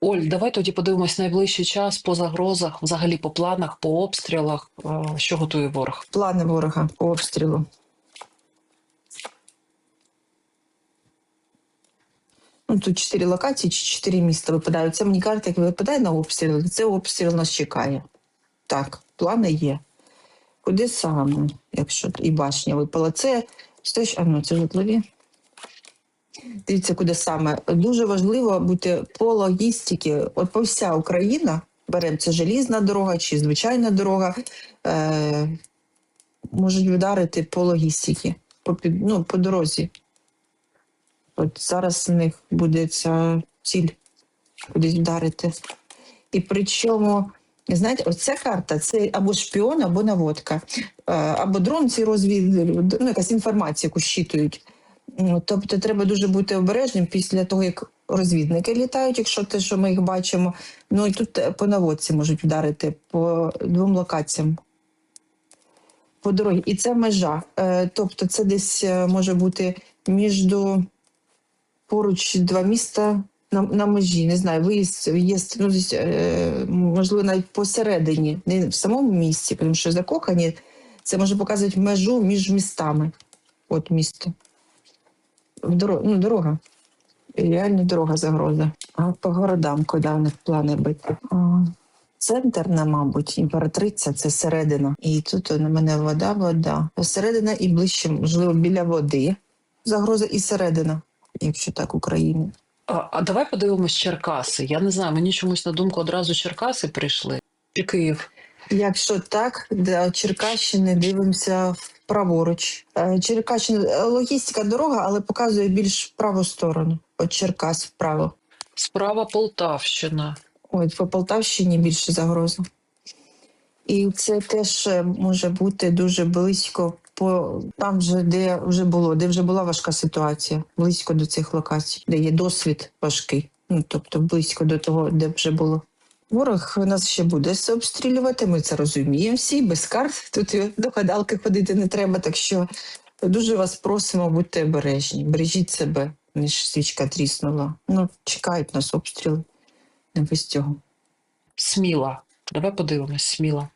Оль, давай тоді подивимось найближчий час по загрозах, взагалі по планах, по обстрілах, е, що готує ворог. Плани ворога по обстрілу. Ну, тут чотири локації чи чотири міста випадають. Це мені кажуть, як випадає на обстріл, це обстріл нас чекає. Так, плани є. Куди саме, якщо і башня випала? Це що а ну, це житлові. Дивіться, куди саме. Дуже важливо бути по логістиці. От по вся Україна, беремо це желізна дорога чи звичайна дорога, е, можуть вдарити по логістиці, по, ну, по дорозі. От зараз в них буде ця ціль кудись вдарити. І причому, знаєте, оця карта це або шпіон, або наводка, Е, або дрон ці розвід, ну, якась інформація, яку щитують. Тобто треба дуже бути обережним після того, як розвідники літають, якщо те, що ми їх бачимо. Ну і тут е, по наводці можуть вдарити по двом локаціям. По дорозі. І це межа. Е, Тобто це десь е, може бути між поруч два міста на, на межі. Не знаю, виїзд, в'їзд, ну, десь, можливо, навіть посередині, не в самому місті, тому що закохані, це може показувати межу між містами. От місто. В дорога, ну, дорога. Реально дорога загроза. А по городам, куди в них плани бити? Центрна, мабуть, імператриця це середина. І тут у мене вода, вода. Середина і ближче, можливо, біля води. Загроза і середина, якщо так Україні. А, а давай подивимось Черкаси. Я не знаю, мені чомусь на думку одразу Черкаси прийшли. Чи Київ? Якщо так, до Черкащини дивимося праворуч. Е, Черкащина е, логістика дорога, але показує більш праву сторону. От Черкас вправо. Справа Полтавщина. Ой, по Полтавщині більше загроза. І це теж е, може бути дуже близько по там, же, де вже було, де вже була важка ситуація, близько до цих локацій, де є досвід важкий. Ну тобто близько до того, де вже було. Ворог нас ще буде обстрілювати. Ми це розуміємо всі, без карт. Тут і до гадалки ходити не треба. Так що дуже вас просимо, будьте обережні, бережіть себе, ніж свічка тріснула. Ну, чекають нас обстріли. Не без цього. Сміла. Давай подивимось, Сміла.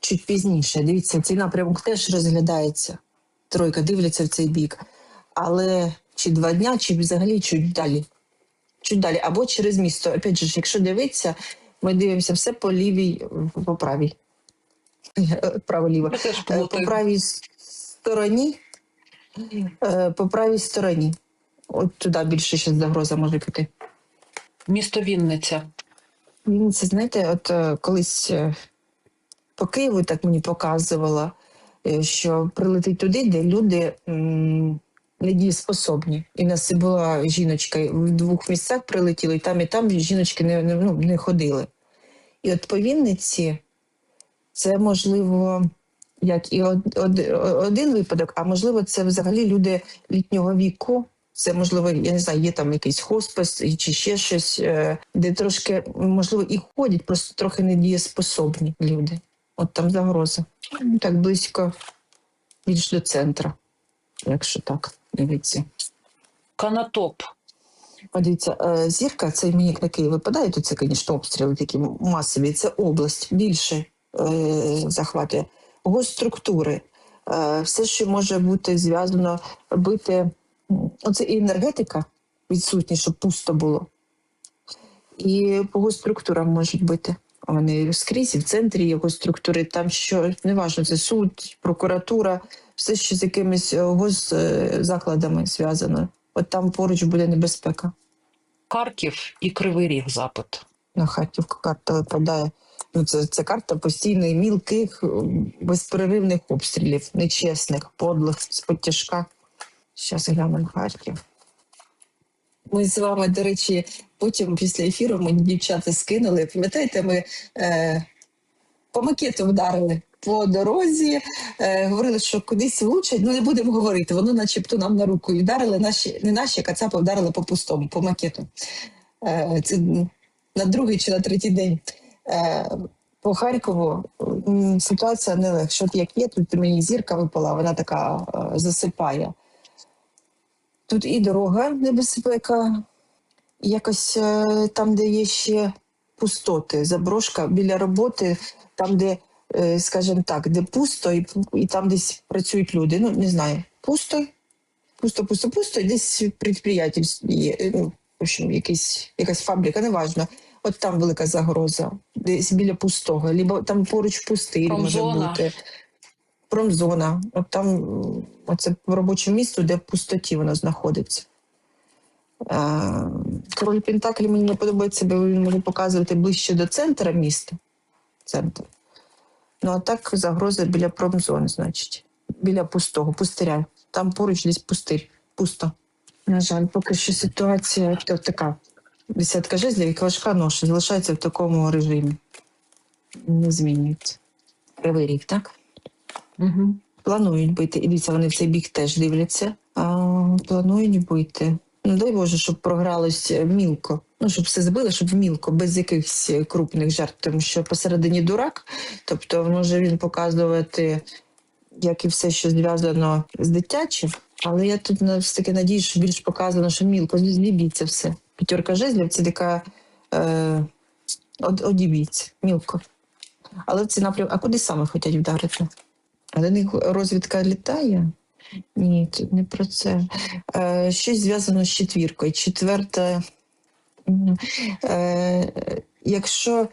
чуть пізніше. Дивіться, цей напрямок теж розглядається. Тройка дивляться в цей бік. Але чи два дня, чи взагалі чуть далі. Чуть далі. Або через місто. Опять же, якщо дивитися, ми дивимося все по лівій, по правій. Право-ліво. Е, По правій стороні. е, По правій стороні. От туди більше ще загроза може піти. Місто Вінниця. Він це знаєте, от е, колись по Києву так мені показувала, що прилетить туди, де люди м, недієспособні. І в нас була жіночка в двох місцях прилетіло, і там, і там жіночки не, не, ну, не ходили. І от по Вінниці це можливо. Як і од- од- один випадок, а можливо, це взагалі люди літнього віку. Це можливо, я не знаю, є там якийсь хоспис чи ще щось, е, де трошки можливо і ходять, просто трохи недієспособні люди. От там загроза. Так близько більш до центра, якщо так дивіться. Канатоп. Подивіться, е, зірка, це мені на Київ випадає, то це, звісно, обстріли такі масові. Це область більше е, захватує. Госструктури, е, все, що може бути зв'язано, бити. Оце і енергетика відсутня, щоб пусто було. І по госструктурам можуть бити. Вони скрізь, і в центрі є госструктури, там що неважно, це суд, прокуратура, все, що з якимись е, госзакладами зв'язано. От там поруч буде небезпека. Харків і Кривий Ріг запит. На Харківку карта випадає. Ну, це, це карта постійної мілких, м, безперервних обстрілів, нечесних, подлих, з-под тяжка. Зараз глянемо Харків. Ми з вами, до речі, потім після ефіру мені дівчата скинули. Пам'ятаєте, ми е, по макету вдарили по дорозі, е, говорили, що кудись влучать, ну не будемо говорити. Воно начебто нам на руку і вдарили наші, не наші, кацапи вдарили по пустому, по макету. Е, це на другий чи на третій день. Е, по Харкову ситуація не легша. От як є, тут мені зірка випала, вона така е, засипає. Тут і дорога небезпека, якось е, там, де є ще пустоти, заброшка біля роботи, там, де, скажімо так, де пусто, і, і там десь працюють люди. Ну, не знаю, пусто, пусто, пусто, пусто, і десь підприємство є. е, Ну, в общем, якийсь, якась фабрика, неважно. От там велика загроза, десь біля пустого, либо там поруч пустир може бути. Промзона. От там оце робоче місто, де в пустоті воно знаходиться. Е, Король Пентаклі мені не подобається, бо він може показувати ближче до центра міста. Центр. Ну, а так загроза біля промзони, значить. Біля пустого, пустиря. Там поруч десь пустир. Пусто. На жаль, поки що ситуація така. Десятка жезлів і важка ноша залишається в такому режимі. Не змінюється. Кривий рік, так? Угу. Планують бити. І дивіться, вони в цей бік теж дивляться. А, планують бити. Ну, дай Боже, щоб програлось е, мілко. Ну, щоб все збили, щоб мілко, без якихось е, крупних жертв, тому що посередині дурак, тобто може він показувати, як і все, що зв'язано з дитячим. Але я тут все таки надію, що більш показано, що мілко, злібіться все. П'ятерка жезлів це така е, од, одібіться, мілко. Але в напрям... А куди саме хочуть вдарити? А до них розвідка літає? Ні, тут не про це. Е, щось зв'язано з четвіркою. Четверта. Е, якщо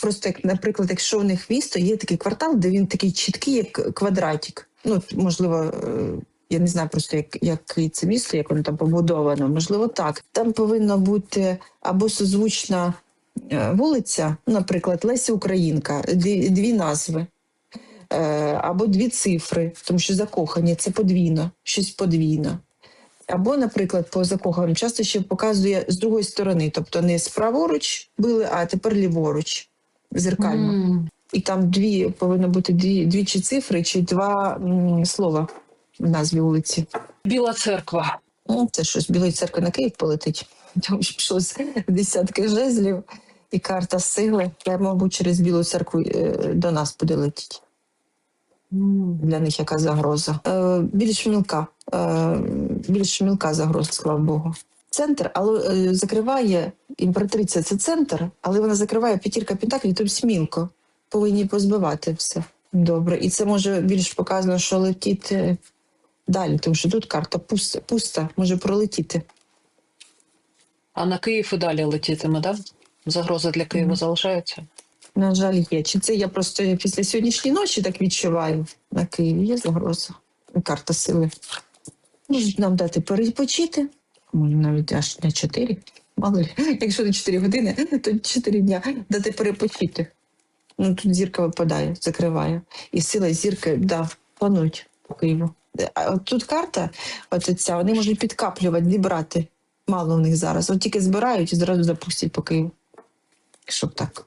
просто як, наприклад, якщо у них місто, є такий квартал, де він такий чіткий, як квадратик. Ну, можливо, е, я не знаю просто, як, як це місто, як воно там побудовано. Можливо, так. Там повинна бути або созвучна е, вулиця, наприклад, Леся Українка, дві назви. Е, або дві цифри, тому що закохані це подвійно, щось подвійно. Або, наприклад, по закоханим часто ще показує з другої сторони, тобто не справоруч били, а тепер ліворуч, зеркально. І там дві повинно бути дві, дві чи цифри, чи два м, слова в назві вулиці. Біла церква. Ну, це що з Білої церкви на Київ полетить. Тому що пішло десятки жезлів і карта сили. Я, мабуть, через Білу церкву е, до нас буде летіти. Для них яка загроза. Е, більш мілка. Е, більш мілка загроза, слава Богу. Центр, але е, закриває імператриця це центр, але вона закриває п'ятірка пентаклів, тобто мілко. Повинні позбивати все. Добре. І це може більш показано, що летіти далі, тому що тут карта пуста, пуста може пролетіти. А на Київ і далі летітиме, да? Загроза для Києва Мгм. залишається? На жаль, є. Чи це я просто після сьогоднішньої ночі так відчуваю на Києві? Є загроза. Карта сили. Можуть нам дати перепочити. Може, навіть аж не 4. Мало ли, якщо не 4 години, то 4 дня дати перепочити. Ну тут зірка випадає, закриває. І сила зірки, да, планують по Києву. А от тут карта, от вони можуть підкаплювати, зібрати. Мало в них зараз. От тільки збирають і зразу запустять по Києву. Щоб так